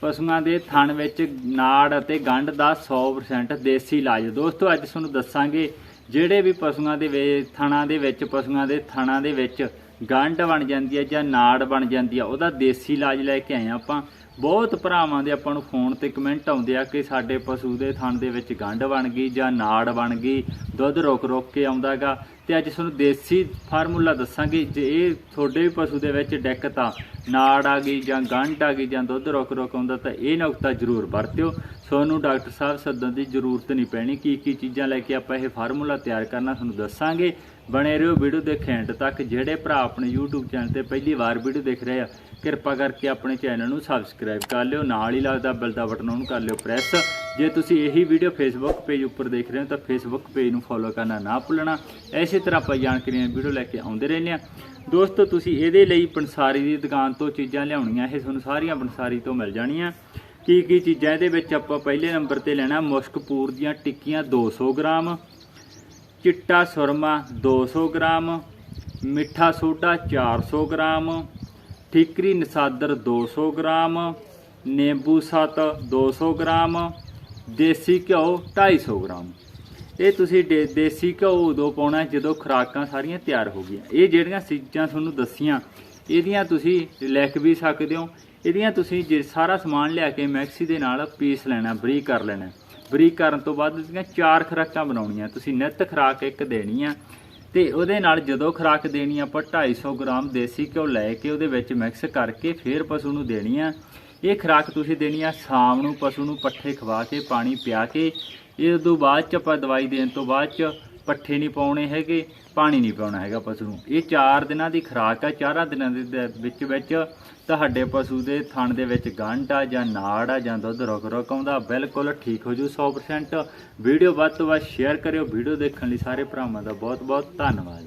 ਪਸ਼ੂਆਂ ਦੇ ਥਣ ਵਿੱਚ ਨਾੜ ਅਤੇ ਗੰਢ ਦਾ 100% ਦੇਸੀ ਇਲਾਜ। ਦੋਸਤੋ, ਅੱਜ ਤੁਹਾਨੂੰ ਦੱਸਾਂਗੇ ਜਿਹੜੇ ਵੀ ਪਸ਼ੂਆਂ ਦੇ ਵੇ- ਥਣਾਂ ਦੇ ਵਿੱਚ, ਪਸ਼ੂਆਂ ਦੇ ਥਣਾਂ ਦੇ ਵਿੱਚ ਗੰਢ ਬਣ ਜਾਂਦੀ ਹੈ ਜਾਂ ਨਾੜ ਬਣ ਜਾਂਦੀ ਆ ਉਹਦਾ ਦੇਸੀ ਇਲਾਜ ਲੈ ਕੇ ਆਏ ਹਾਂ ਆਪਾਂ। ਬਹੁਤ ਭਰਾਵਾਂ ਦੇ ਆਪਾਂ ਨੂੰ ਫੋਨ ਤੇ ਕਮੈਂਟ ਆਉਂਦੇ ਆ ਕਿ ਸਾਡੇ ਪਸ਼ੂ ਦੇ ਥਣ ਦੇ ਵਿੱਚ ਗੰਢ ਬਣ ਗਈ ਜਾਂ ਨਾੜ ਬਣ ਗਈ, ਦੁੱਧ ਰੁਕ ਰੁਕ ਕੇ ਆਉਂਦਾਗਾ। ਤੇ ਅੱਜ ਤੁਹਾਨੂੰ ਦੇਸੀ ਫਾਰਮੂਲਾ ਦੱਸਾਂਗੇ, ਜੇ ਇਹ ਤੁਹਾਡੇ ਵੀ ਪਸ਼ੂ ਦੇ ਵਿੱਚ ਦਿੱਕਤ ਆ, ਨਾੜ ਆ ਗਈ ਜਾਂ ਗੰਢ ਆ ਗਈ ਜਾਂ ਦੁੱਧ ਰੁਕ ਰੁਕ ਆਉਂਦਾ ਤਾਂ ਇਹ ਨੁਕਤਾ ਜ਼ਰੂਰ ਵਰਤਿਓ। ਤੁਹਾਨੂੰ ਡਾਕਟਰ ਸਾਹਿਬ ਸੱਦਣ ਦੀ ਜ਼ਰੂਰਤ ਨਹੀਂ ਪੈਣੀ, ਕੀ ਕੀ ਚੀਜ਼ਾਂ ਲੈ ਕੇ ਆਪਾਂ ਇਹ ਫਾਰਮੂਲਾ ਤਿਆਰ ਕਰਨਾ ਤੁਹਾਨੂੰ ਦੱਸਾਂਗੇ। ਬਣੇ ਰਹੋ ਵੀਡੀਓ ਦੇ ਐਂਡ ਤੱਕ, ਜਿਹੜੇ ਭਰਾ ਆਪਣੇ YouTube ਚੈਨਲ ਤੇ ਪਹਿਲੀ ਵਾਰ ਵੀਡੀਓ ਦੇਖ ਰਹੇ ਆ। ਕਿਰਪਾ ਕਰਕੇ ਆਪਣੇ ਚੈਨਲ ਨੂੰ ਸਬਸਕ੍ਰਾਈਬ ਕਰ ਲਿਓ, ਨਾਲ ਹੀ ਲੱਗਦਾ ਬੈਲ ਦਾ ਬਟਨ ਉਹਨੂੰ ਕਰ ਲਿਓ ਪ੍ਰੈਸ ਜੇ ਤੁਸੀਂ ਇਹੀ ਵੀਡੀਓ Facebook ਪੇਜ ਉੱਪਰ ਦੇਖ ਰਹੇ ਹੋ, ਤਾਂ Facebook ਪੇਜ ਨੂੰ ਫੋਲੋ ਕਰਨਾ ਨਾ ਭੁੱਲਣਾ। ਐਸੇ ਤਰ੍ਹਾਂ ਆਪਾਂ ਜਾਣਕਾਰੀਆਂ ਵੀਡੀਓ ਲੈ ਕੇ ਆਉਂਦੇ ਰਹਿੰਦੇ ਆ। ਦੋਸਤੋ, ਤੁਸੀਂ ਇਹਦੇ ਲਈ ਪੰਸਾਰੀ ਦੀ ਦੁਕਾਨ ਤੋਂ ਚੀਜ਼ਾਂ ਲਿਆਉਣੀਆਂ, ਇਹ ਤੁਹਾਨੂੰ ਸਾਰੀਆਂ ਪੰਸਾਰੀ ਤੋਂ ਮਿਲ ਜਾਣੀਆਂ। ਕੀ ਕੀ ਚੀਜ਼ਾਂ ਇਹਦੇ ਵਿੱਚ ਆਪਾਂ ਪਹਿਲੇ ਨੰਬਰ ਤੇ ਲੈਣਾ, ਮੁਸ਼ਕਪੂਰ ਦੀਆਂ ਟਿੱਕੀਆਂ 200 ਗ੍ਰਾਮ, ਚਿੱਟਾ ਸੁਰਮਾ 200 ਗ੍ਰਾਮ ਮਿੱਠਾ ਸੋਡਾ 400 ਗ੍ਰਾਮ, ਠੀਕਰੀ ਨਸਾਦਰ 200 ਗ੍ਰਾਮ, ਨਿੰਬੂ ਸੱਤ 200 ਗ੍ਰਾਮ, ਦੇਸੀ ਘਿਓ 250 ਗ੍ਰਾਮ। ਇਹ ਤੁਸੀਂ ਦੇ- ਦੇਸੀ ਘਿਓ ਉਦੋਂ ਪਾਉਣਾ ਜਦੋਂ ਖੁਰਾਕਾਂ ਸਾਰੀਆਂ ਤਿਆਰ ਹੋ ਗਈਆਂ। ਇਹ ਜਿਹੜੀਆਂ ਚੀਜ਼ਾਂ ਤੁਹਾਨੂੰ ਦੱਸੀਆਂ, ਇਹਦੀਆਂ ਤੁਸੀਂ ਲਿਖ ਵੀ ਸਕਦੇ ਹੋ। ਇਹਦੀਆਂ ਤੁਸੀਂ ਜੇ ਸਾਰਾ ਸਮਾਨ ਲਿਆ ਕੇ ਮੈਕਸੀ ਦੇ ਨਾਲ ਪੀਸ ਲੈਣਾ, ਬਰੀਕ ਕਰ ਲੈਣਾ। ਬਰੀਕ ਕਰਨ ਤੋਂ ਬਾਅਦ ਇਹਦੀਆਂ ਚਾਰ ਖੁਰਾਕਾਂ ਬਣਾਉਣੀਆਂ। ਤੁਸੀਂ ਨਿੱਤ ਖੁਰਾਕ ਇੱਕ ਦੇਣੀ ਆ। ਤੇ ਉਹਦੇ ਨਾਲ ਜਦੋਂ ਖੁਰਾਕ ਦੇਣੀ ਆ, ਆਪਾਂ 250 ਗ੍ਰਾਮ ਦੇਸੀ ਘਿਓ ਲੈ ਕੇ ਉਹਦੇ ਵਿੱਚ ਮਿਕਸ ਕਰਕੇ ਫਿਰ ਪਸ਼ੂ ਨੂੰ ਦੇਣੀ ਆ। ਇਹ ਖੁਰਾਕ ਤੁਸੀਂ ਦੇਣੀ ਆ ਸ਼ਾਮ ਨੂੰ ਪਸ਼ੂ ਨੂੰ ਪੱਠੇ ਖਵਾ ਕੇ ਪਾਣੀ ਪਿਆ ਕੇ ਇਹ ਤੋਂ ਬਾਅਦ ਚ ਆਪਾਂ ਦਵਾਈ ਦੇਣ ਤੋਂ ਬਾਅਦ ਚ ਪੱਠੇ ਨਹੀਂ ਪਾਉਣੇ ਹੈਗੇ, ਪਾਣੀ ਨਹੀਂ ਪਾਉਣਾ ਹੈਗਾ ਪਸ਼ੂ ਨੂੰ। ਇਹ 4 ਦਿਨਾਂ ਦੀ ਖੁਰਾਕ ਆ, ਚਾਰਾਂ ਦਿਨਾਂ ਦੇ ਦੇ, ਵਿੱਚ ਵਿੱਚ ਤੁਹਾਡੇ ਪਸ਼ੂ ਦੇ ਥਣ ਦੇ ਵਿੱਚ ਗੰਢ ਆ ਜਾਂ ਨਾੜ ਆ ਜਾਂ ਦੁੱਧ ਰੁਕ ਰੁਕ ਆਉਂਦਾ, ਬਿਲਕੁਲ ਠੀਕ ਹੋ ਜੂ 100% ਵੀਡੀਓ ਵੱਧ ਤੋਂ ਵੱਧ ਸ਼ੇਅਰ ਕਰਿਓ, ਵੀਡੀਓ ਦੇਖਣ ਲਈ ਸਾਰੇ ਭਰਾਵਾਂ ਦਾ ਬਹੁਤ ਬਹੁਤ ਧੰਨਵਾਦ।